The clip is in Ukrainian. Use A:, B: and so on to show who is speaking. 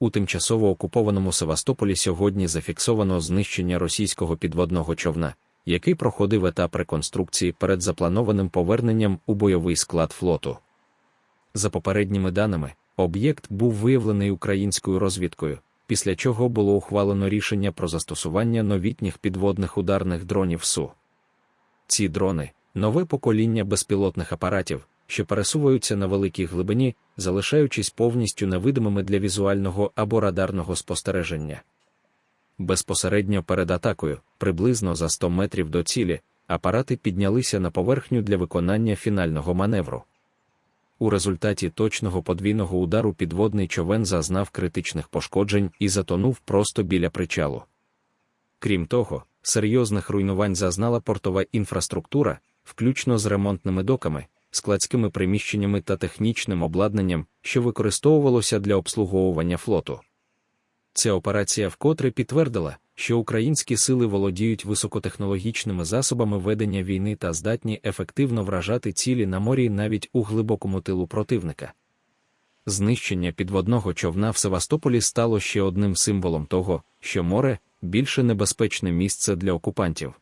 A: У тимчасово окупованому Севастополі сьогодні зафіксовано знищення російського підводного човна, який проходив етап реконструкції перед запланованим поверненням у бойовий склад флоту. За попередніми даними, об'єкт був виявлений українською розвідкою, після чого було ухвалено рішення про застосування новітніх підводних ударних дронів СУ. Ці дрони нове покоління безпілотних апаратів, що пересуваються на великій глибині, залишаючись повністю невидимими для візуального або радарного спостереження. Безпосередньо перед атакою, приблизно за 100 метрів до цілі, апарати піднялися на поверхню для виконання фінального маневру. У результаті точного подвійного удару підводний човен зазнав критичних пошкоджень і затонув просто біля причалу. Крім того, серйозних руйнувань зазнала портова інфраструктура, включно з ремонтними доками, складськими приміщеннями та технічним обладнанням, що використовувалося для обслуговування флоту. Ця операція вкотре підтвердила, що українські сили володіють високотехнологічними засобами ведення війни та здатні ефективно вражати цілі на морі навіть у глибокому тилу противника. Знищення підводного човна в Севастополі стало ще одним символом того, що море більше небезпечне місце для окупантів.